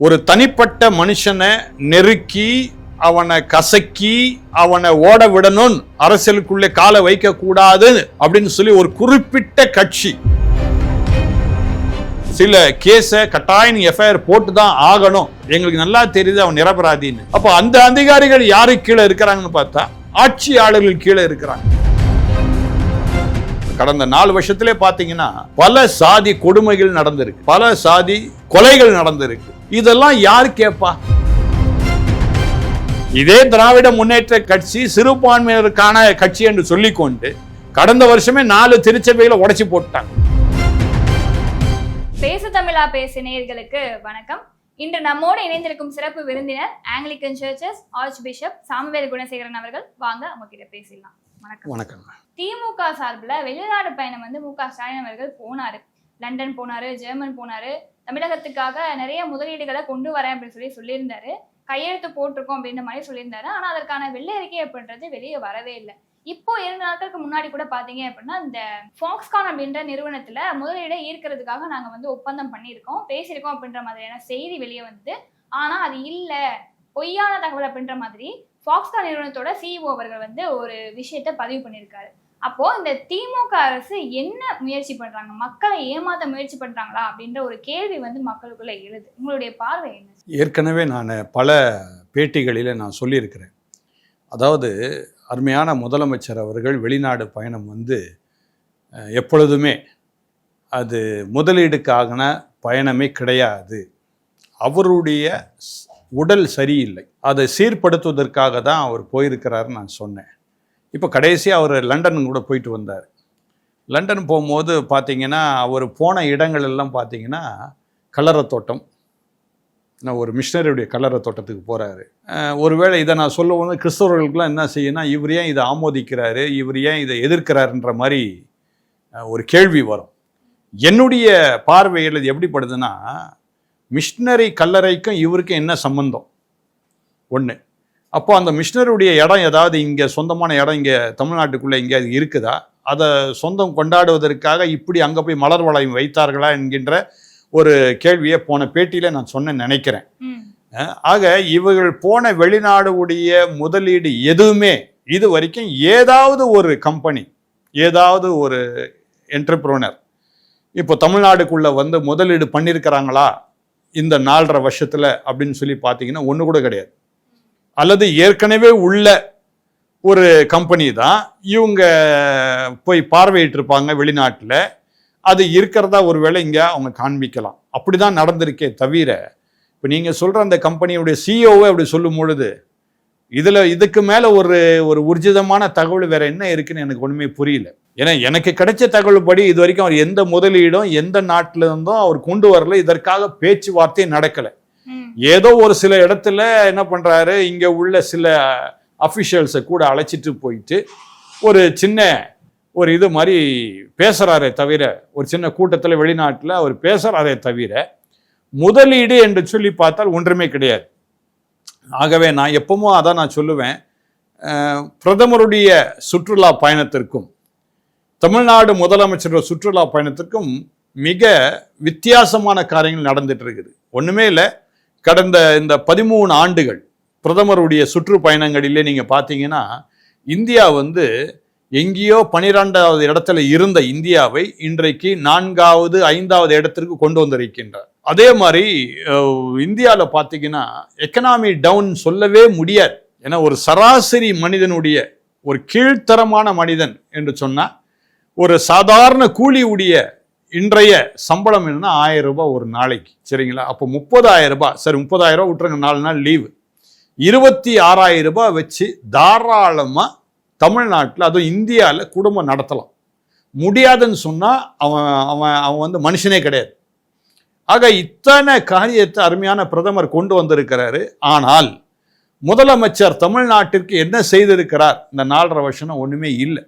ஒரு தனிப்பட்ட மனுஷனை நெருக்கி அவனை கசக்கி அவனை ஓட விடணும் அரசியலுக்குள்ளே காலை வைக்க கூடாது அப்படின்னு சொல்லி ஒரு குறிப்பிட்ட கட்சி. சில கேஸ கட்டாயம் எஃப்ஐஆர் போட்டு தான் ஆகணும். எங்களுக்கு நல்லா தெரியுது அவன் நிரபராதின்னு. அப்போ அந்த அதிகாரிகள் யாரு கீழே இருக்கிறாங்கன்னு பார்த்தா ஆட்சியாளர்கள் கீழே இருக்கிறாங்க. கடந்த நாலு வருஷத்திலே பாத்தீங்கன்னா பல சாதி கொடுமைகள் நடந்திருக்கு. பல சாதி கொலைகள் நடந்திருக்கு. இதெல்லாம் யார் கேட்பா? இதே திராவிட முன்னேற்ற கட்சி சிறுபான்மையினருக்கான கட்சி என்று சொல்லிக்கொண்டு கடந்த வருஷமே நாலு திருச்சபைகளை உடைச்சு போட்டாங்க பேசு தமிழா பேசு நேயர்களுக்கு வணக்கம். இன்று நம்மோடு இணைந்திருக்கும் சிறப்பு விருந்தினர் Anglican churches arch bishop Samuel Gunasekaran அவர்கள். வாங்க அவங்க கிட்ட பேசிடலாம். வணக்கம். வணக்கம் திமுக சார்பில் வெளிநாடு பயணம் வந்து மு க ஸ்டாலின் அவர்கள் போனார். லண்டன் போனாரு ஜெர்மன் போனார். தமிழகத்துக்காக நிறைய முதலீடுகளை கொண்டு வரேன் அப்படின்னு சொல்லி சொல்லியிருந்தாரு. கையெழுத்து போட்டிருக்கோம் அப்படின்ற மாதிரி சொல்லியிருந்தாரு. ஆனால் அதற்கான வெள்ளை அறிக்கை அப்படின்றது வெளியே வரவே இல்லை. இப்போ இரண்டு நாட்களுக்கு முன்னாடி கூட பாத்தீங்க அப்படின்னா இந்த ஃபாக்ஸ்கான் அப்படின்ற நிறுவனத்துல முதலீடை ஈர்க்கிறதுக்காக நாங்க வந்து ஒப்பந்தம் பண்ணியிருக்கோம். பேசியிருக்கோம் அப்படின்ற மாதிரியான செய்தி வெளியே வந்து ஆனா அது இல்ல. பொய்யான தகவல் அப்படின்ற மாதிரி ஃபாக்ஸ்கான் நிறுவனத்தோட சிஇஓ அவர்கள் வந்து ஒரு விஷயத்த பதிவு பண்ணியிருக்காரு. அப்போ இந்த திமுக அரசு என்ன முயற்சி பண்றாங்க? மக்களை ஏமாத்த முயற்சி பண்றாங்களா? அப்படின்ற ஒரு கேள்வி வந்து மக்களுக்குள்ள எழுது. உங்களுடைய பார்வை என்ன? ஏற்கனவே நான் பல பேட்டிகளில் நான் சொல்லியிருக்கிறேன். அதாவது அருமையான முதலமைச்சர் அவர்கள் வெளிநாடு பயணம் வந்து எப்பொழுதுமே அது முதலீடுக்கான பயணமே கிடையாது. அவருடைய உடல் சரியில்லை. அதை சீர்படுத்துவதற்காக தான் அவர் போயிருக்கிறாருன்னு நான் சொன்னேன். இப்போ கடைசியாக அவர் லண்டன் கூட போயிட்டு வந்தார். லண்டன் போகும்போது பார்த்தீங்கன்னா அவர் போன இடங்கள் எல்லாம் பார்த்தீங்கன்னா கல்லறை தோட்டம். நான் ஒரு மிஷினரியுடைய கல்லறை தோட்டத்துக்கு போகிறாரு ஒருவேளை இதை நான் சொல்ல வந்து கிறிஸ்தவர்களுக்கெல்லாம் என்ன செய்யணும் இவர் ஏன் இதை ஆமோதிக்கிறாரு இவர் ஏன் இதை எதிர்க்கிறாருன்ற மாதிரி ஒரு கேள்வி வரும். என்னுடைய பார்வையில் இது எப்படிப்படுதுன்னா மிஷினரி கல்லறைக்கும் இவருக்கும் என்ன சம்பந்தம்? ஒன்று அப்போ அந்த மிஷினருடைய இடம் ஏதாவது இங்கே சொந்தமான இடம் இங்கே தமிழ்நாட்டுக்குள்ளே இங்கே இருக்குதா? அதை சொந்தம் கொண்டாடுவதற்காக இப்படி அங்கே போய் மலர் வளையம் வைத்தார்களா என்கின்ற ஒரு கேள்வியை போன பேட்டியில் நான் சொன்னேன் நினைக்கிறேன். ஆக இவர்கள் போன வெளிநாடுடைய முதலீடு எதுவுமே இது வரைக்கும் ஏதாவது ஒரு கம்பெனி ஏதாவது ஒரு என்டர்பிரோனர் இப்போ தமிழ்நாடுக்குள்ள வந்து முதலீடு பண்ணியிருக்கிறாங்களா? இந்த நாலரை வருஷத்துல அப்படின்னு சொல்லி பார்த்தீங்கன்னா ஒன்று கூட கிடையாது. அல்லது ஏற்கனவே உள்ள ஒரு கம்பெனி தான் இவங்க போய் பார்வையிட்டிருப்பாங்க வெளிநாட்டில். அது இருக்கிறதா ஒருவேளை இங்கே அவங்க காண்பிக்கலாம். அப்படி தான் நடந்திருக்கே தவிர இப்போ நீங்கள் சொல்கிற அந்த கம்பெனியுடைய சிஇஓவை அப்படி சொல்லும் பொழுது இதில் இதுக்கு மேலே ஒரு ஒரு உர்ஜிதமான தகவல் வேறு என்ன இருக்குன்னு எனக்கு ஒன்றுமே புரியல. ஏன்னா எனக்கு கிடைச்ச தகவல் படி இது வரைக்கும் அவர் எந்த முதலீடும் எந்த நாட்டிலிருந்தும் அவர் கொண்டு வரல. இதற்காக பேச்சுவார்த்தை நடக்கலை. ஏதோ ஒரு சில இடத்துல என்ன பண்றாரு இங்க உள்ள சில அஃபிஷியல்ஸை கூட அழைச்சிட்டு போயிட்டு ஒரு சின்ன ஒரு இது மாதிரி பேசுறாரே தவிர ஒரு சின்ன கூட்டத்தில் வெளிநாட்டில் அவர் பேசுறாரே தவிர முதலீடு என்று சொல்லி பார்த்தால் ஒன்றுமே கிடையாது. ஆகவே நான் எப்பவும் அதான் நான் சொல்லுவேன். பிரதமருடைய சுற்றுலா பயணத்திற்கும் தமிழ்நாடு முதலமைச்சரோட சுற்றுலா பயணத்திற்கும் மிக வித்தியாசமான காரியங்கள் நடந்துட்டு இருக்குது. ஒன்றுமே இல்லை கடந்த இந்த பதிமூணு ஆண்டுகள் பிரதமருடைய சுற்றுப்பயணங்களிலே நீங்கள் பார்த்தீங்கன்னா இந்தியா வந்து எங்கேயோ பனிரெண்டாவது இடத்துல இருந்த இந்தியாவை இன்றைக்கு நான்காவது ஐந்தாவது இடத்திற்கு கொண்டு வந்திருக்கின்றார். அதே மாதிரி இந்தியாவில் பார்த்தீங்கன்னா எக்கனாமி டவுன் சொல்லவே முடியாது. ஏன்னா ஒரு சராசரி மனிதனுடைய ஒரு கீழ்த்தரமான மனிதன் என்று சொன்னால் ஒரு சாதாரண கூலி உடைய இன்றைய சம்பளம் என்னன்னா ஆயிரம் ரூபாய் ஒரு நாளைக்கு சரிங்களா? அப்போ முப்பதாயிரம் ரூபாய் சரி முப்பதாயிரம் ரூபாய் விட்டுருங்க நாலு நாள் லீவு இருபத்தி ஆறாயிரம் ரூபாய் வச்சு தாராளமாக தமிழ்நாட்டில் அதுவும் இந்தியாவில் குடும்பம் நடத்தலாம். முடியாதுன்னு சொன்னால் அவன் அவன் அவன் வந்து மனுஷனே கிடையாது. ஆக இத்தனை காரியத்தை அருமையான பிரதமர் கொண்டு வந்திருக்கிறாரு. ஆனால் முதலமைச்சர் தமிழ்நாட்டிற்கு என்ன செய்திருக்கிறார்? இந்த நாலரை வருஷம் ஒன்றுமே இல்லை.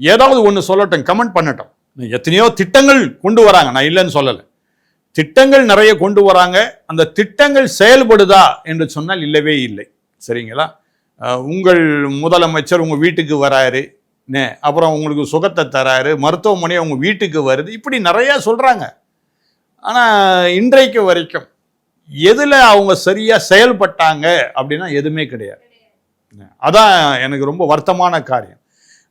ஏதாவது ஒன்று சொல்லட்டும் கமெண்ட் பண்ணட்டும். எத்தனையோ திட்டங்கள் கொண்டு வராங்க. நான் இல்லைன்னு சொல்லலை. திட்டங்கள் நிறைய கொண்டு வராங்க. அந்த திட்டங்கள் செயல்படுதா என்று சொன்னால் இல்லவே இல்லை. சரிங்களா? உங்கள் முதலமைச்சர் உங்கள் வீட்டுக்கு வராரு. நே அப்புறம் உங்களுக்கு சுகத்தை தராரு. மருத்துவமனை உங்கள் வீட்டுக்கு வருது. இப்படி நிறையா சொல்கிறாங்க ஆனால் இன்றைக்கு வரைக்கும் எதில் அவங்க சரியாக செயல்பட்டாங்க அப்படின்னா எதுவுமே கிடையாது. அதான் எனக்கு ரொம்ப வருத்தமான காரியம்.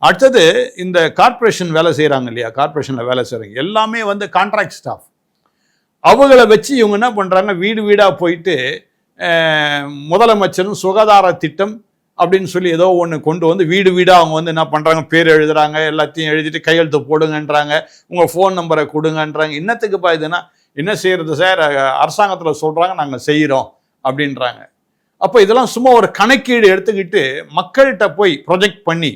அடுத்தது இந்த கார்ப்பரேஷன் வேலை செய்கிறாங்க இல்லையா? கார்ப்பரேஷனில் வேலை செய்கிறாங்க எல்லாமே வந்து கான்ட்ராக்ட் ஸ்டாஃப் அவங்கள வச்சு இவங்க என்ன பண்ணுறாங்க வீடு வீடாக போயிட்டு முதலமைச்சரும் சுகாதார திட்டம் அப்படின்னு சொல்லி ஏதோ ஒன்று கொண்டு வந்து வீடு வீடாக அவங்க வந்து என்ன பண்ணுறாங்க பேர் எழுதுறாங்க. எல்லாத்தையும் எழுதிட்டு கையெழுத்து போடுங்கன்றாங்க. உங்கள் ஃபோன் நம்பரை கொடுங்கன்றாங்க. என்னத்துக்குப்பா இதுனா என்ன செய்கிறது சார்? அரசாங்கத்தில் சொல்கிறாங்க நாங்கள் செய்கிறோம் அப்படின்றாங்க. அப்போ இதெல்லாம் சும்மா ஒரு கணக்கீடு எடுத்துக்கிட்டு மக்கள்கிட்ட போய் ப்ரொஜெக்ட் பண்ணி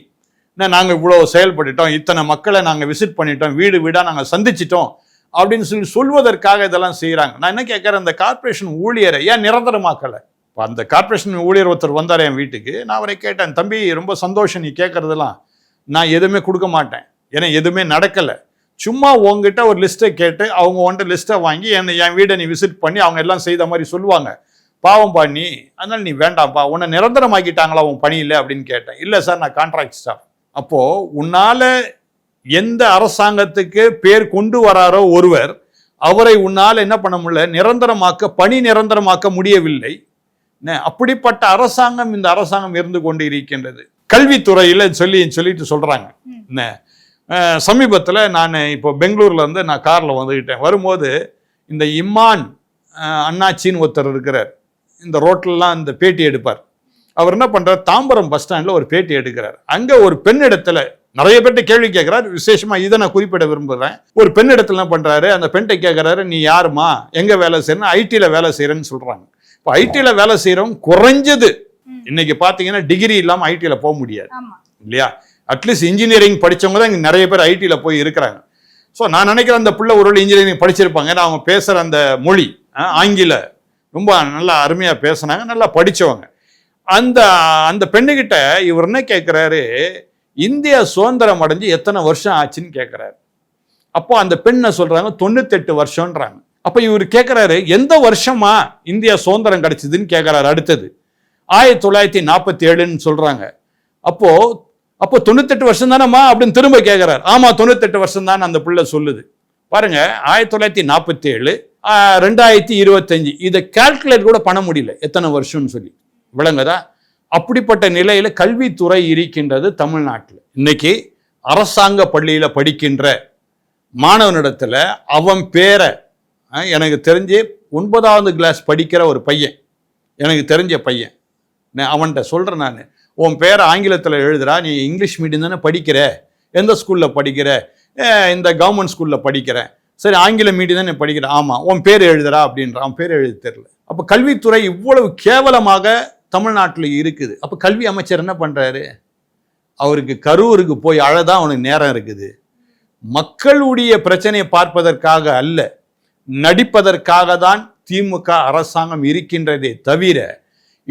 என்ன நாங்கள் இவ்வளோ செயல்பட்டுட்டோம். இத்தனை மக்களை நாங்கள் விசிட் பண்ணிட்டோம். வீடு வீடாக நாங்கள் சந்திச்சிட்டோம். அப்படின்னு சொல்லி சொல்வதற்காக இதெல்லாம் செய்கிறாங்க நான் என்ன கேட்குறேன்? அந்த கார்ப்பரேஷன் ஊழியரை ஏன் நிரந்தரமாக்கலை? இப்போ அந்த கார்ப்பரேஷன் ஊழியர் ஒருத்தர் வந்தார் என் வீட்டுக்கு. நான் அவரை கேட்டேன் தம்பி ரொம்ப சந்தோஷம் நீ கேட்குறதெல்லாம். நான் எதுவுமே கொடுக்க மாட்டேன். ஏன்னா எதுவுமே நடக்கலை. சும்மா உங்ககிட்ட ஒரு லிஸ்ட்டை கேட்டு அவங்க உன்ட்ட லிஸ்ட்டை வாங்கி என்னை என் வீடை நீ விசிட் பண்ணி அவங்க எல்லாம் செய்த மாதிரி சொல்லுவாங்க. பாவம் பா நீ நீ வேண்டாம்ப்பா. உன்னை நிரந்தரமாக்கிட்டாங்களா உன் பணியில்? அப்படின்னு கேட்டேன். இல்லை சார் நான் கான்ட்ராக்ட் ஸ்டாஃப் அப்போது உன்னால எந்த அரசாங்கத்துக்கு பேர் கொண்டு வராரோ ஒருவர் அவரை உன்னால் என்ன பண்ண முடியல நிரந்தரமாக்க பணி நிரந்தரமாக்க முடியவில்லை. அப்படிப்பட்ட அரசாங்கம் இந்த அரசாங்கம் இருந்து கொண்டு இருக்கின்றது கல்வித்துறையில் சொல்லி சொல்லிட்டு சொல்றாங்க. ம். என்ன சமீபத்தில் நான் இப்போ பெங்களூர்ல இருந்து நான் காரில் வந்துக்கிட்டேன் வரும்போது இந்த இம்மான் அண்ணாச்சின்னு ஒருத்தர் இருக்கிறார். இந்த ரோட்லலாம் இந்த பேட்டி எடுப்பார். அவர் என்ன பண்றார்? தாம்பரம் பஸ் ஸ்டாண்டில் ஒரு பேட்டி எடுக்கிறார். அங்கே ஒரு பெண்ணிடத்துல நிறைய பேர்ட்ட கேள்வி கேட்கிறார் விசேஷமா இதை நான் குறிப்பிட விரும்புகிறேன் ஒரு பெண்ணிடத்துல என்ன பண்றாரு? அந்த பெண்கிட்ட கேட்கறாரு நீ யாருமா எங்க வேலை செய்யணும் ஐடியில் வேலை செய்யறேன்னு சொல்றாங்க. இப்போ ஐடியில் வேலை செய்யறவங்க குறைஞ்சது. இன்னைக்கு பார்த்தீங்கன்னா டிகிரி இல்லாமல் ஐடியில் போக முடியாது. இல்லையா? அட்லீஸ்ட் இன்ஜினியரிங் படிச்சவங்க தான் இங்கே நிறைய பேர் ஐடியில் போய் இருக்கிறாங்க. ஸோ நான் நினைக்கிறேன் அந்த பிள்ளை ஒரு இன்ஜினியரிங் படிச்சிருப்பாங்க. ஏன்னா அவங்க பேசுகிற அந்த மொழி ஆங்கில ரொம்ப நல்லா அருமையாக பேசுனாங்க. நல்லா படிச்சவங்க. அந்த அந்த பெண்ணுகிட்ட இவர் என்ன கேட்குறாரு இந்தியா சுதந்திரம் அடைஞ்சு எத்தனை வருஷம் ஆச்சுன்னு கேட்குறாரு அப்போ அந்த பெண்ணை சொல்கிறாங்க தொண்ணூத்தெட்டு வருஷம்ன்றாங்க. அப்போ இவர் கேட்குறாரு எந்த வருஷமா இந்தியா சுதந்திரம் கிடைச்சதுன்னு கேட்குறாரு அடுத்தது. ஆயிரத்தி தொள்ளாயிரத்தி நாற்பத்தி ஏழுன்னு சொல்கிறாங்க அப்போ அப்போ தொண்ணூத்தெட்டு வருஷம் தானேம்மா அப்படின்னு திரும்ப கேட்குறாரு ஆமாம் தொண்ணூத்தெட்டு வருஷம் தான் அந்த பிள்ளை சொல்லுது. பாருங்க ஆயிரத்தி தொள்ளாயிரத்தி நாற்பத்தி ஏழு ரெண்டாயிரத்தி இருபத்தஞ்சு. இதை கால்குலேட் கூட பண்ண முடியல எத்தனை வருஷம்னு சொல்லி. விளங்குதா? அப்படிப்பட்ட நிலையில் கல்வித்துறை இருக்கின்றது தமிழ்நாட்டில். இன்னைக்கு அரசாங்க பள்ளியில் படிக்கின்ற மாணவனிடத்தில் அவன் பேரை எனக்கு தெரிஞ்சு ஒன்பதாவது கிளாஸ் படிக்கிற ஒரு பையன் எனக்கு தெரிஞ்ச பையன். நான் அவன்கிட்ட சொல்கிறேன் நான். உன் பேரை ஆங்கிலத்தில் எழுதுறா நீ இங்கிலீஷ் மீடியம் தானே படிக்கிற? எந்த ஸ்கூலில் படிக்கிற? இந்த கவர்மெண்ட் ஸ்கூலில் படிக்கிறேன் சரி ஆங்கில மீடியம் தான் படிக்கிறேன் ஆமாம் உன் பேர் எழுதுறா அப்படின்ற அவன் பேர் எழுத தெரில. அப்போ கல்வித்துறை இவ்வளவு கேவலமாக தமிழ்நாட்டில் இருக்குது. அப்போ கல்வி அமைச்சர் என்ன பண்ணுறாரு அவருக்கு கரூருக்கு போய் அழதான் அவனுக்கு நேரம் இருக்குது. மக்களுடைய பிரச்சனையை பார்ப்பதற்காக அல்ல நடிப்பதற்காக தான் திமுக அரசாங்கம் இருக்கின்றதே தவிர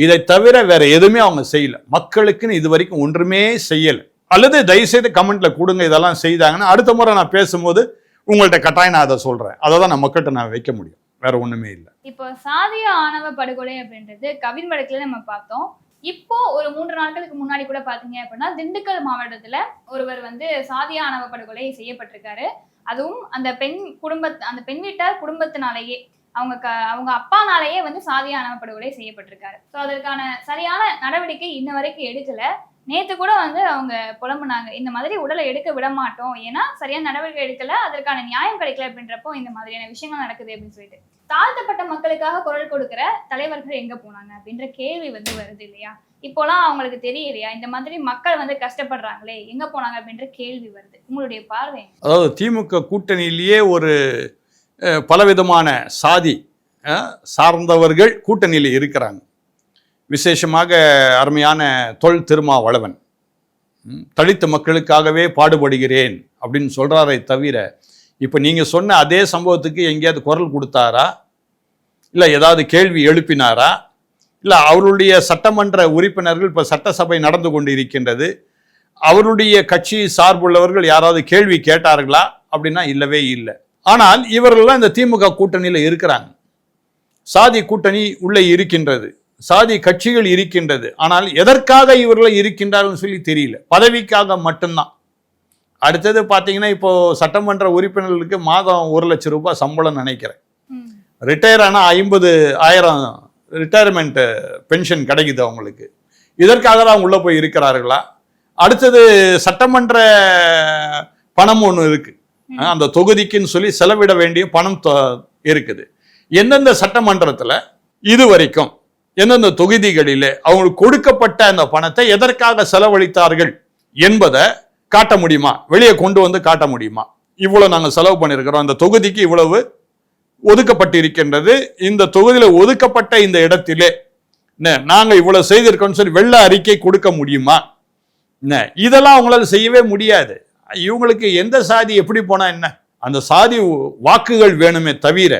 இதை தவிர வேற எதுவுமே அவங்க செய்யல. மக்களுக்குன்னு இது வரைக்கும் ஒன்றுமே செய்யல. அல்லது தயவுசெய்து கமெண்ட்ல கொடுங்க இதெல்லாம் செய்தாங்கன்னா அடுத்த முறை நான் பேசும்போது உங்கள்கிட்ட கட்டாயம் நான் அதை சொல்றேன். அதை தான் நான் மக்கள்கிட்ட நான் வைக்க முடியும். வேற ஒன்றுமே இல்லை. இப்போ சாதிய ஆணவ படுகொலை அப்படின்றது கவின் வழக்குல நம்ம பார்த்தோம். இப்போ ஒரு மூன்று நாட்களுக்கு முன்னாடி கூட பாத்தீங்க அப்படின்னா திண்டுக்கல் மாவட்டத்துல ஒருவர் வந்து சாதிய ஆணவ படுகொலை செய்யப்பட்டிருக்காரு. அதுவும் அந்த பெண் குடும்ப அந்த பெண் வீட்டார் குடும்பத்தினாலேயே அவங்க க அவங்க அப்பானாலேயே வந்து சாதிய ஆணவ படுகொலை செய்யப்பட்டிருக்காரு. ஸோ அதற்கான சரியான நடவடிக்கை இன்ன வரைக்கும் எடுக்கல. நேத்து கூட வந்து அவங்க புலம்புனாங்க. இந்த மாதிரி உடலை எடுக்க விட மாட்டோம் ஏன்னா சரியான நடவடிக்கை எடுக்கல. அதற்கான நியாயம் கிடைக்கல அப்படின்றப்போ இந்த மாதிரியான விஷயங்கள் நடக்குது அப்படின்னு சொல்லிட்டு. தாழ்த்தப்பட்ட மக்களுக்காக குரல் கொடுக்கிற தலைவர்கள் எங்க போனாங்க? அப்படின்ற கேள்வி வந்து வருது இல்லையா? இப்போலாம் அவங்களுக்கு தெரியலையா? இந்த மாதிரி மக்கள் வந்து கஷ்டப்படுறாங்களே. எங்க போனாங்க? அப்படின்ற கேள்வி வருது. உங்களுடைய பார்வை அதாவது திமுக கூட்டணியிலேயே ஒரு பலவிதமான சாதி சார்ந்தவர்கள் கூட்டணியில் இருக்கிறாங்க. விசேஷமாக அருமையான தொல் திருமாவளவன். ம், தலித்து மக்களுக்காகவே பாடுபடுகிறேன் அப்படின்னு சொல்கிறாரே தவிர இப்போ நீங்கள் சொன்ன அதே சம்பவத்துக்கு எங்கேயாவது குரல் கொடுத்தாரா? இல்லை ஏதாவது கேள்வி எழுப்பினாரா? இல்லை அவருடைய சட்டமன்ற உறுப்பினர்கள் இப்போ சட்டசபை நடந்து கொண்டு இருக்கின்றது அவருடைய கட்சி சார்புள்ளவர்கள் யாராவது கேள்வி கேட்டார்களா? அப்படின்னா இல்லவே இல்லை. ஆனால் இவர்கள்லாம் இந்த திமுக கூட்டணியில் இருக்கிறாங்க. சாதி கூட்டணி உள்ளே இருக்கின்றது. சாதி கட்சிகள் இருக்கின்றது. ஆனால் எதற்காக இவர்கள் இருக்கின்றார்கள் சொல்லி தெரியல. பதவிக்காக மட்டும்தான். அடுத்தது பார்த்தீங்கன்னா இப்போ சட்டமன்ற உறுப்பினர்களுக்கு மாதம் ஒரு லட்சம் ரூபாய் சம்பளம் நினைக்கிறேன். ரிட்டையர் ஆனால் ஐம்பது ஆயிரம் ரிட்டையர்மெண்ட் பென்ஷன் கிடைக்குது அவங்களுக்கு. இதற்காக தான் அவங்க உள்ளே போய் இருக்கிறார்களா? அடுத்தது சட்டமன்ற பணம் ஒன்று இருக்கு. அஹ் அந்த தொகுதிக்குன்னு சொல்லி செலவிட வேண்டிய பணம் தொ- இருக்குது. எந்தெந்த சட்டமன்றத்தில்? இது வரைக்கும். எந்தெந்த தொகுதிகளிலே அவங்களுக்கு கொடுக்கப்பட்ட அந்த பணத்தை எதற்காக செலவழித்தார்கள் என்பதை காட்ட முடியுமா? வெளியே கொண்டு வந்து காட்ட முடியுமா? இவ்வளவு நாங்கள் செலவு பண்ணியிருக்கிறோம். அந்த தொகுதிக்கு இவ்வளவு ஒதுக்கப்பட்டிருக்கின்றது. இந்த தொகுதியில் ஒதுக்கப்பட்ட இந்த இடத்திலே என்ன, இவ்வளோ இவ்வளவு செய்திருக்கோம்னு சொல்லி வெள்ள அறிக்கை கொடுக்க முடியுமா? என்ன, இதெல்லாம் அவங்களால செய்யவே முடியாது. இவங்களுக்கு எந்த சாதி எப்படி போனா என்ன? அந்த சாதி வாக்குகள் வேணுமே தவிர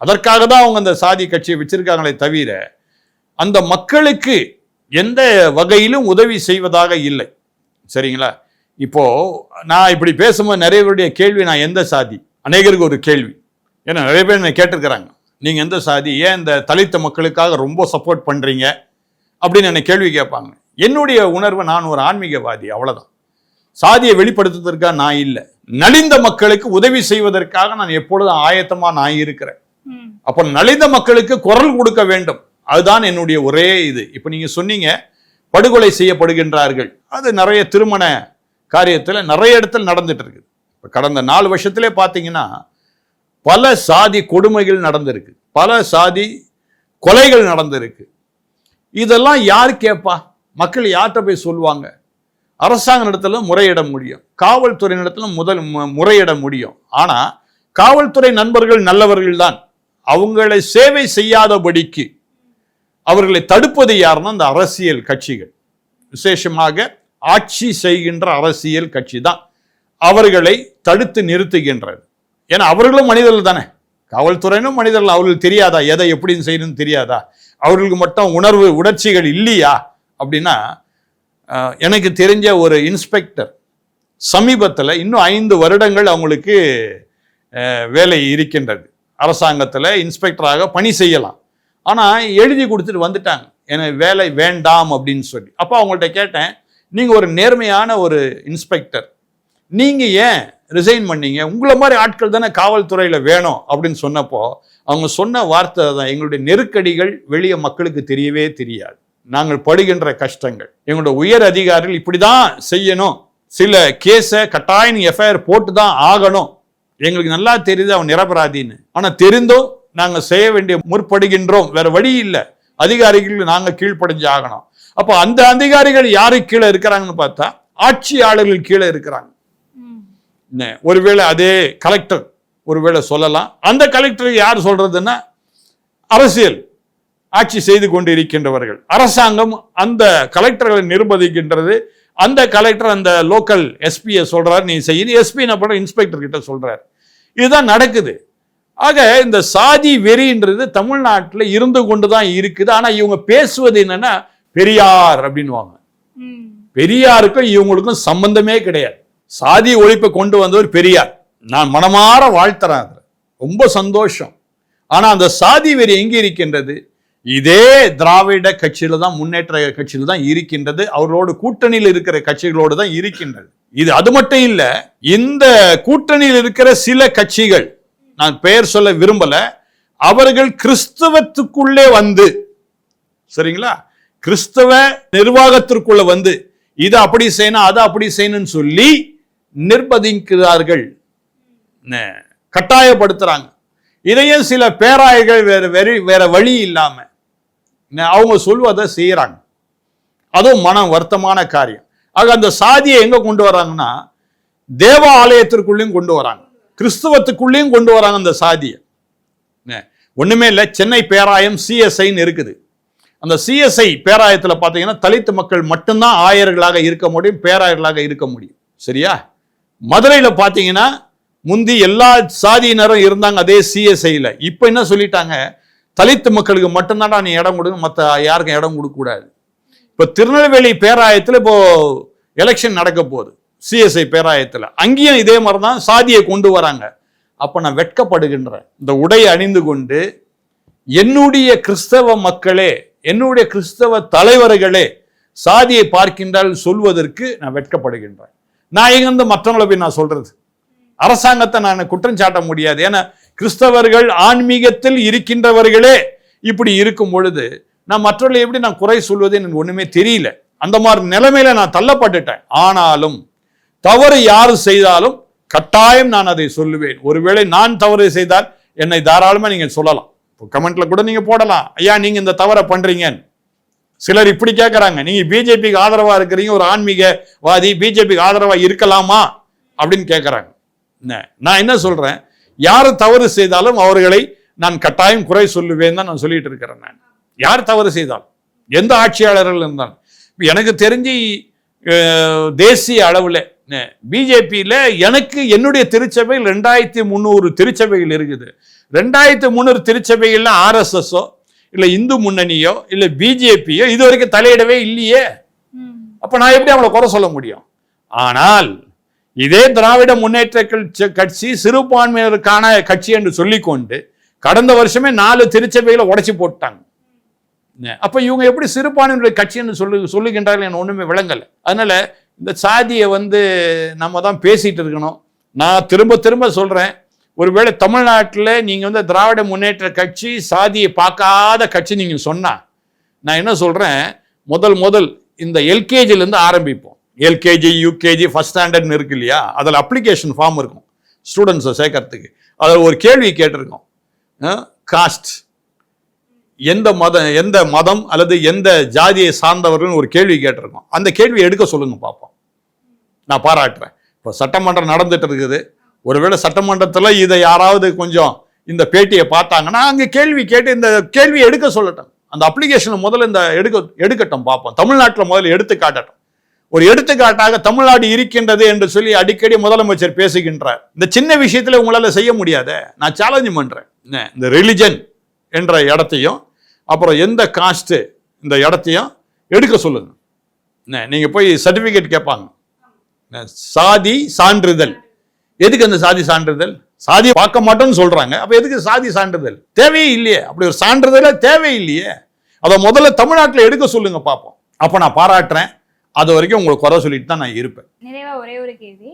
அதற்காக தான் அவங்க அந்த சாதி கட்சியை வச்சிருக்காங்களே தவிர அந்த மக்களுக்கு எந்த வகையிலும் உதவி செய்வதாக இல்லை. சரிங்களா? இப்போ நான் இப்படி பேசும்போது நிறைய பேருடைய கேள்வி நான் எந்த சாதி? அநேகருக்கு ஒரு கேள்வி. ஏன்னா நிறைய பேர் என்னை கேட்டிருக்கிறாங்க. நீங்க எந்த சாதி? ஏன் இந்த தலித்த மக்களுக்காக ரொம்ப சப்போர்ட் பண்றீங்க? அப்படின்னு என்னை கேள்வி கேட்பாங்க. என்னுடைய உணர்வு நான் ஒரு ஆன்மீகவாதி அவ்வளவுதான். சாதியை வெளிப்படுத்துவதற்காக நான் இல்லை. நலிந்த மக்களுக்கு உதவி செய்வதற்காக நான் எப்பொழுதும் ஆயத்தமா நான் இருக்கிறேன். அப்போ நலிந்த மக்களுக்கு குரல் கொடுக்க வேண்டும். அதுதான் என்னுடைய ஒரே இது. இப்போ நீங்கள் சொன்னீங்க படுகொலை செய்யப்படுகின்றார்கள். அது நிறைய திருமண காரியத்தில் நிறைய இடத்துல நடந்துட்டு இருக்குது. இப்போ கடந்த நாலு வருஷத்துலேயே பார்த்தீங்கன்னா பல சாதி கொடுமைகள் நடந்திருக்கு. பல சாதி கொலைகள் நடந்திருக்கு. இதெல்லாம் யார் கேட்பா மக்கள் யார்கிட்ட போய் சொல்லுவாங்க? அரசாங்க இடத்துல முறையிட முடியும். காவல்துறை இடத்துல முதல் முறையிட முடியும். ஆனால் காவல்துறை நண்பர்கள் நல்லவர்கள் தான் அவங்களை சேவை செய்யாதபடிக்கு அவர்களை தடுப்பது யாருன்னா அந்த அரசியல் கட்சிகள். விசேஷமாக ஆட்சி செய்கின்ற அரசியல் கட்சி தான் அவர்களை தடுத்து நிறுத்துகின்றது. ஏன்னா அவர்களும் மனிதர்கள் தானே. காவல்துறையினும் மனிதர்கள் அவர்களுக்கு தெரியாதா? எதை எப்படி செய்யணும்னு தெரியாதா? அவர்களுக்கு மட்டும் உணர்வு உணர்ச்சிகள் இல்லையா? அப்படின்னா எனக்கு தெரிஞ்ச ஒரு இன்ஸ்பெக்டர் சமீபத்தில் இன்னும் ஐந்து வருடங்கள் அவங்களுக்கு வேலை இருக்கின்றது. அரசாங்கத்தில் இன்ஸ்பெக்டராக பணி செய்யலாம். ஆனால் எழுதி கொடுத்துட்டு வந்துட்டாங்க. எனக்கு வேலை வேண்டாம் அப்படின்னு சொல்லி. அப்போ அவங்கள்ட்ட கேட்டேன் நீங்கள் ஒரு நேர்மையான ஒரு இன்ஸ்பெக்டர் நீங்கள் ஏன் ரிசைன் பண்ணீங்க? உங்களை மாதிரி ஆட்கள் தானே காவல்துறையில் வேணும். அப்படின்னு சொன்னப்போ அவங்க சொன்ன வார்த்தை தான் எங்களுடைய நெருக்கடிகள் வெளியே மக்களுக்கு தெரியவே தெரியாது. நாங்கள் படுகின்ற கஷ்டங்கள். எங்களுடைய உயர் அதிகாரிகள் இப்படி தான் செய்யணும். சில கேஸை கட்டாயம் எஃப்ஐஆர் போட்டு தான் ஆகணும். எங்களுக்கு நல்லா தெரியுது அவன் நிரபராதின்னு. ஆனால் தெரிந்தும் நாங்கள் செய்ய வேண்டிய முற்படுகின்றோம். வேற வழி இல்லை. அதிகாரிகள் நாங்கள் கீழ்ப்படிஞ்சு ஆகணும். அப்போ அந்த அதிகாரிகள் யாருக்கு கீழே இருக்கிறாங்கன்னு பார்த்தா ஆட்சியாளர்கள் கீழே இருக்கிறாங்க. ஒருவேளை அதே கலெக்டர் ஒருவேளை சொல்லலாம். அந்த கலெக்டர் யார் சொல்றதுன்னா அரசியல் ஆட்சி செய்து கொண்டு இருக்கின்றவர்கள் அரசாங்கம் அந்த கலெக்டர்களை நிர்பந்திக்கின்றது. அந்த கலெக்டர் அந்த லோக்கல் எஸ்பியை சொல்றாரு நீ செய்ய. எஸ்பி என்ன பண்ற இன்ஸ்பெக்டர் கிட்ட சொல்றாரு. இதுதான் நடக்குது. ஆக இந்த சாதி வெறின்றது தமிழ்நாட்டில் இருந்து கொண்டு தான் இருக்குது. ஆனா இவங்க பேசுவது என்னன்னா பெரியார் அப்படின்னுவாங்க. ம். பெரியாருக்கும் இவங்களுக்கும் சம்பந்தமே கிடையாது. சாதி ஒழிப்பை கொண்டு வந்தவர் பெரியார். நான் மனமாற வாழ்த்துறேன் அதுல. ரொம்ப சந்தோஷம். ஆனா அந்த சாதி வெறி எங்க இருக்கின்றது? இதே திராவிட கட்சியில தான் முன்னேற்ற கட்சியில தான் இருக்கின்றது. அவர்களோடு கூட்டணியில் இருக்கிற கட்சிகளோடு தான் இருக்கின்றது. இது அது மட்டும் இல்ல இந்த கூட்டணியில் இருக்கிற சில கட்சிகள் நான் பெயர் சொல்ல விரும்பல. அவர்கள் கிறிஸ்தவத்துக்குள்ளே வந்து சரிங்களா? கிறிஸ்தவ நிர்வாகத்திற்குள்ள வந்து இதை அப்படி செய்யணும் அதை அப்படி செய்யணும்னு சொல்லி நிர்பதிக்கிறார்கள் கட்டாயப்படுத்துறாங்க. இதையும் சில பேராயர்கள் வேற வெறி வேற வழி இல்லாம அவங்க சொல்வதை செய்யறாங்க. அதுவும் மனம் வருத்தமான காரியம். ஆக அந்த சாதியை எங்க கொண்டு வராங்கன்னா தேவ ஆலயத்திற்குள்ளேயும் கொண்டு வராங்க கிறிஸ்துவத்துக்குள்ளேயும் கொண்டு வராங்க அந்த சாதியை. ஒன்றுமே இல்லை சென்னை பேராயம் சிஎஸ்ஐன்னு இருக்குது. அந்த சிஎஸ்ஐ பேராயத்தில் பார்த்தீங்கன்னா தலித்து மக்கள் மட்டும்தான் ஆயர்களாக இருக்க முடியும் பேராயர்களாக இருக்க முடியும். சரியா? மதுரையில் பார்த்தீங்கன்னா முந்தி எல்லா சாதியினரும் இருந்தாங்க அதே சிஎஸ்ஐயில் இப்போ என்ன சொல்லிட்டாங்க? தலித்து மக்களுக்கு மட்டும்தான்டா நீ இடம் கொடுங்க மற்ற யாருக்கும் இடம் கொடுக்கக்கூடாது இப்போ திருநெல்வேலி பேராயத்தில் இப்போது எலெக்ஷன் நடக்க போகுது. சிஎஸ்ஐ பேராயத்தில். அங்கேயும் இதே மாதிரி தான் சாதியை கொண்டு வராங்க. அப்போ நான் வெட்கப்படுகின்றேன். இந்த உடை அணிந்து கொண்டு என்னுடைய கிறிஸ்தவ மக்களே என்னுடைய கிறிஸ்தவ தலைவர்களே சாதியை பார்க்கின்றால் சொல்வதற்கு நான் வெட்கப்படுகின்றேன். நான் எங்கிருந்து மற்றவங்களை போய் நான் சொல்றது. அரசாங்கத்தை நான் குற்றம் சாட்ட முடியாது. ஏன்னா கிறிஸ்தவர்கள் ஆன்மீகத்தில் இருக்கின்றவர்களே. இப்படி இருக்கும் பொழுது நான் மற்றவர்களை எப்படி நான் குறை சொல்வது எனக்கு ஒன்றுமே தெரியல. அந்த மாதிரி நிலைமையில நான் தள்ளப்பட்டுட்டேன். ஆனாலும் தவறு யார் செய்தாலும் கட்டாயம் நான் அதை சொல்லுவேன். ஒருவேளை நான் தவறு செய்தால் என்னை தாராளமா நீங்க சொல்லலாம். கமெண்ட்ல கூட நீங்க போடலாம். ஐயா நீங்க இந்த தவறை பண்றீங்கன்னு. சிலர் இப்படி கேட்கறாங்க நீங்க பிஜேபிக்கு ஆதரவா இருக்கிறீங்க ஒரு ஆன்மீகவாதி பிஜேபிக்கு ஆதரவா இருக்கலாமா அப்படின்னு கேட்கறாங்க என்ன, நான் என்ன சொல்றேன்? யார் தவறு செய்தாலும் அவர்களை நான் கட்டாயம் குறை சொல்லுவேன் தான் நான் சொல்லிட்டு இருக்கிறேன் நான். யார் தவறு செய்தாலும்? எந்த ஆட்சியாளர்கள் இருந்தாலும். எனக்கு தெரிஞ்சு தேசிய அளவில் பிஜேபியில் எனக்கு என்னுடைய திருச்சபையில் ரெண்டாயிரத்தி முந்நூறு திருச்சபைகள் இருக்குது. ரெண்டாயிரத்தி முந்நூறு திருச்சபைகள்ல ஆர்எஸ்எஸ்ஸோ இல்லை இந்து முன்னணியோ இல்லை பிஜேபியோ இது வரைக்கும் தலையிடவே இல்லையே. அப்ப நான் எப்படி அவளை குறை சொல்ல முடியும்? ஆனால் இதே திராவிட முன்னேற்ற கட்சி- சிறுபான்மையினருக்கான கட்சி என்று சொல்லிக்கொண்டு கடந்த வருஷமே நாலு திருச்சபைகளை உடைச்சு போட்டாங்க. அப்ப இவங்க எப்படி சிறுபான்மையினுடைய கட்சின்னு சொல்லு சொல்லுகின்றார்கள் எனக்கு ஒண்ணுமே விளங்கல. அதனால இந்த சாதியை வந்து நம்ம தான் பேசிகிட்டு இருக்கணும். நான் திரும்ப திரும்ப சொல்கிறேன் ஒருவேளை தமிழ்நாட்டில் நீங்கள் வந்து திராவிட முன்னேற்ற கட்சி சாதியை பார்க்காத கட்சி நீங்கள் சொன்னால் நான் என்ன சொல்கிறேன் முதல் முதல் இந்த எல்கேஜிலேருந்து ஆரம்பிப்போம். எல்கேஜி யூகேஜி ஃபஸ்ட் ஸ்டாண்டர்ட்னு இருக்கு இல்லையா? அதில் அப்ளிகேஷன் ஃபார்ம் இருக்கும். ஸ்டூடெண்ட்ஸை சேர்க்கறதுக்கு. அதில் ஒரு கேள்வி கேட்டிருக்கோம். காஸ்ட் எந்த மதம் எந்த மதம் அல்லது எந்த ஜாதியை சார்ந்தவர்கள் ஒரு கேள்வி கேட்டிருக்கோம். அந்த கேள்வியை எடுக்க சொல்லுங்க பார்ப்போம் நான் பாராட்டுறேன். இப்போ சட்டமன்றம் நடந்துட்டு இருக்குது. ஒருவேளை சட்டமன்றத்தில் இதை யாராவது கொஞ்சம் இந்த பேட்டியை பார்த்தாங்கன்னா அங்கே கேள்வி கேட்டு இந்த கேள்வியை எடுக்க சொல்லட்டும். அந்த அப்ளிகேஷனை முதல்ல இந்த எடுக்க எடுக்கட்டும் பார்ப்போம் தமிழ்நாட்டில் முதல்ல எடுத்து காட்டட்டும். ஒரு எடுத்துக்காட்டாக தமிழ்நாடு இருக்கின்றது என்று சொல்லி அடிக்கடி முதலமைச்சர் பேசுகின்றார். இந்த சின்ன விஷயத்தில் உங்களால் செய்ய முடியாத. நான் சேலஞ்சு பண்ணுறேன் என்ன, இந்த ரிலிஜன் என்ற இடத்தையும் அப்புறம் எந்த காஸ்ட்டு இந்த இடத்தையும் எடுக்க சொல்லுங்க. என்ன, போய் சர்டிஃபிகேட் கேட்பாங்க. சாதி சான்றிதழ். எதுக்கு அந்த சாதி சான்றிதழ்? சாதி பார்க்க மாட்டோம்னு சொல்கிறாங்க அப்போ எதுக்கு சாதி சான்றிதழ்? தேவையே இல்லையே. அப்படி ஒரு சான்றிதழே தேவையில்லையே அதை முதல்ல தமிழ்நாட்டில் எடுக்க சொல்லுங்க பார்ப்போம். அப்போ நான் பாராட்டுறேன். அது வரைக்கும் உங்களுக்கு குறை சொல்லிட்டு தான் நான் இருப்பேன். நிறைவா ஒரே ஒரு கேள்வி.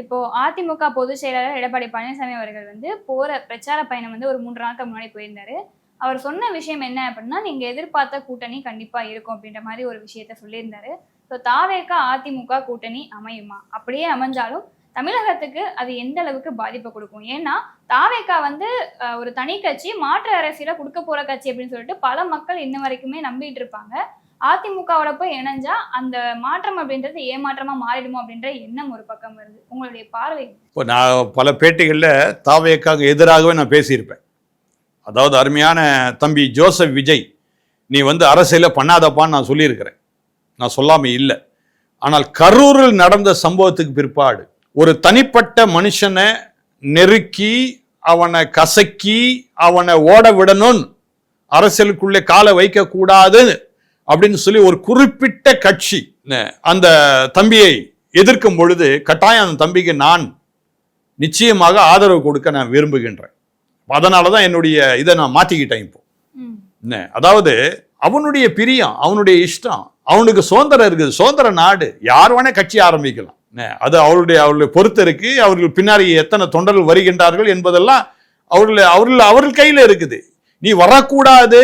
இப்போ அதிமுக பொதுச் செயலாளர் எடப்பாடி பழனிசாமி அவர்கள் வந்து போற பிரச்சார பயணம் வந்து ஒரு மூன்று நாட்கள் முன்னாடி போயிருந்தாரு. அவர் சொன்ன விஷயம் என்ன அப்படின்னா நீங்க எதிர்பார்த்த கூட்டணி கண்டிப்பா இருக்கும் அப்படின்ற மாதிரி ஒரு விஷயத்த சொல்லியிருந்தாரு. ஸோ தாவேக்கா அதிமுக கூட்டணி அமையுமா? அப்படியே அமைஞ்சாலும் தமிழகத்துக்கு அது எந்த அளவுக்கு பாதிப்பை கொடுக்கும்? ஏன்னா தாவேக்கா வந்து ஒரு தனி கட்சி மாற்று அரசியல கொடுக்க போற கட்சி அப்படின்னு சொல்லிட்டு பல மக்கள் இன்ன வரைக்குமே நம்பிட்டு இருப்பாங்க. அதிமுகவோட போய் இணைஞ்சா அந்த மாற்றம் அப்படின்றது ஏமாற்றமா மாறிடுமோ அப்படின்ற எண்ணம் ஒரு பக்கம் வருது. உங்களுடைய பார்வை இப்போ நான் பல பேட்டிகளில் தாவேக்காக எதிராகவே நான் பேசியிருப்பேன். அதாவது அருமையான தம்பி ஜோசப் விஜய் நீ வந்து அரசியல பண்ணாதப்பான்னு நான் சொல்லியிருக்கிறேன். நான் சொல்லாமல் இல்லை. ஆனால் கரூரில் நடந்த சம்பவத்துக்கு பிற்பாடு ஒரு தனிப்பட்ட மனுஷனை நெருக்கி அவனை கசக்கி அவனை ஓட விடணும்னு அரசியலுக்குள்ளே காலை வைக்கக்கூடாது அப்படின்னு சொல்லி ஒரு குறிப்பிட்ட கட்சி அந்த தம்பியை எதிர்க்கும் பொழுது கட்டாயம் அந்த தம்பிக்கு நான் நிச்சயமாக ஆதரவு கொடுக்க நான் விரும்புகின்றேன். அதனால தான் என்னுடைய இதை நான் மாற்றிக்கிட்டேன் இப்போ. என்ன? அதாவது அவனுடைய பிரியம் அவனுடைய இஷ்டம் அவனுக்கு சுதந்திரம் இருக்குது சுதந்திர நாடு யார் வேணா கட்சி ஆரம்பிக்கலாம். அது அவருடைய அவருடைய பொறுத்து இருக்கு அவர்கள் பின்னாடி எத்தனை தொண்டர்கள் வருகின்றார்கள் என்பதெல்லாம் அவர்கள் அவர்கள் அவர்கள் கையில் இருக்குது. நீ வரக்கூடாது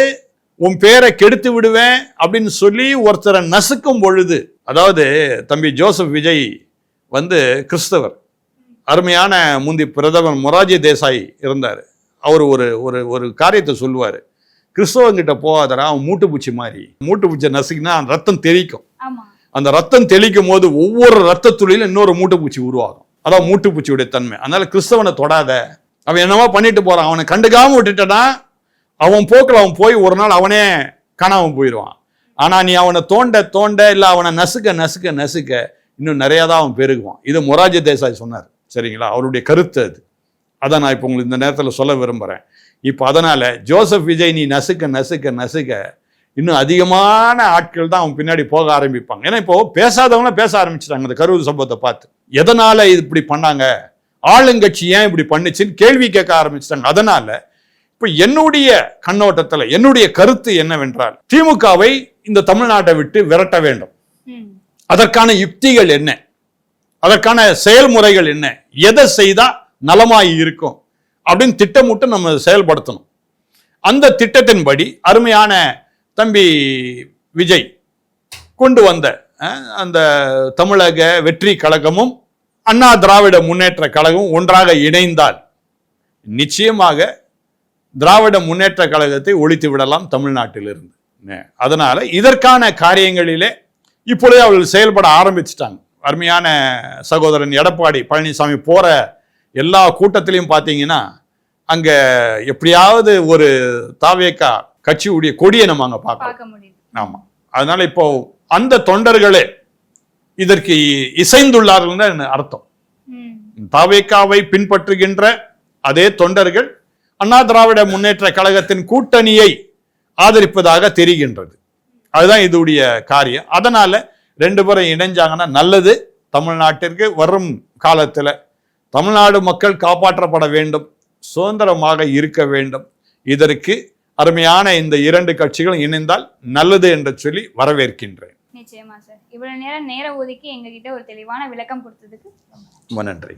உன் பேரை கெடுத்து விடுவேன் அப்படின்னு சொல்லி ஒருத்தரை நசுக்கும் பொழுது அதாவது தம்பி ஜோசப் விஜய் வந்து கிறிஸ்தவர். அருமையான முந்தி பிரதமர் மொராஜி தேசாய் இருந்தார். அவர் ஒரு ஒரு ஒரு காரியத்தை சொல்லுவார். கிறிஸ்தவங்கிட்ட போகாதடா அவன் மூட்டுப்பூச்சி மாதிரி. மூட்டுப்பூச்சியை நசுக்கினா ரத்தம் தெளிக்கும். அந்த ரத்தம் தெளிக்கும் போது ஒவ்வொரு ரத்த துளியிலும் இன்னொரு மூட்டுப்பூச்சி உருவாகும். அதான் மூட்டுப்பூச்சியுடைய தன்மை. அதனால கிறிஸ்தவனை தொடாத. அவன் என்னவோ பண்ணிட்டு போறான். அவனை கண்டுக்காம விட்டுட்டனா அவன் போக்கில் அவன் போய் ஒரு நாள் அவனே காணாம போயிடுவான். ஆனா நீ அவனை தோண்ட தோண்ட இல்ல அவனை நசுக்க நசுக்க நசுக்க இன்னும் நிறைய தான் அவன் பெருகுவான். இது மொராஜி தேசாய் சொன்னார். சரிங்களா? அவருடைய கருத்து அது. அதை நான் இப்போ உங்களுக்கு இந்த நேரத்தில் சொல்ல விரும்புகிறேன் இப்போ அதனால ஜோசப் விஜய் நீ நசுக்க நசுக்க நசுக்க இன்னும் அதிகமான ஆட்கள் தான் அவன் பின்னாடி போக ஆரம்பிப்பாங்க. ஏன்னா இப்போ பேசாதவங்கள பேச ஆரம்பிச்சிட்டாங்க இந்த கரூர் சம்பவத்தை பார்த்து. எதனால இது இப்படி பண்ணாங்க? ஆளுங்கட்சி ஏன் இப்படி பண்ணுச்சுன்னு கேள்வி கேட்க ஆரம்பிச்சிட்டாங்க. அதனால இப்போ என்னுடைய கண்ணோட்டத்தில் என்னுடைய கருத்து என்னவென்றால் திமுகவை இந்த தமிழ்நாட்டை விட்டு விரட்ட வேண்டும். அதற்கான யுக்திகள் என்ன? அதற்கான செயல்முறைகள் என்ன? எதை செய்தா நலமாய் இருக்கும் அப்படின்னு திட்டமிட்டு நம்ம செயல்படுத்தணும். அந்த திட்டத்தின்படி அருமையான தம்பி விஜய் கொண்டு வந்த அந்த தமிழக வெற்றி கழகமும் அண்ணா திராவிட முன்னேற்ற கழகமும் ஒன்றாக இணைந்தால் நிச்சயமாக திராவிட முன்னேற்ற கழகத்தை ஒழித்து விடலாம் தமிழ்நாட்டிலிருந்து. அதனால் அதனால இதற்கான காரியங்களிலே இப்பொழுதே அவர்கள் செயல்பட ஆரம்பிச்சிட்டாங்க. அருமையான சகோதரன் எடப்பாடி பழனிசாமி போற எல்லா கூட்டத்திலையும் பார்த்தீங்கன்னா அங்க எப்படியாவது ஒரு தாவேக்கா கட்சியுடைய கொடியை நம்ம அங்க பார்க்கலாம் பார்க்க முடியுது. ஆமா. அதனால இப்போ அந்த தொண்டர்களே இதற்கு இசைந்துள்ளார்கள் அர்த்தம். ம். தாவேக்காவை பின்பற்றுகின்ற அதே தொண்டர்கள் அண்ணா திராவிட முன்னேற்ற கழகத்தின் கூட்டணியை ஆதரிப்பதாக தெரிகின்றது. அதுதான் இதுடைய காரியம். அதனால ரெண்டு பேரும் இணைஞ்சாங்கன்னா நல்லது. தமிழ்நாட்டிற்கு வரும் காலத்துல தமிழ்நாடு மக்கள் காப்பாற்றப்பட வேண்டும் சுதந்திரமாக இருக்க வேண்டும். இதற்கு அருமையான இந்த இரண்டு கட்சிகளும் இணைந்தால் நல்லது என்று சொல்லி வரவேற்கின்றேன். நிச்சயமா சார். இவ்வளவு நேரம் நேரம் ஒதுக்கி எங்ககிட்ட ஒரு தெளிவான விளக்கம் கொடுத்ததுக்கு ரொம்ப நன்றி.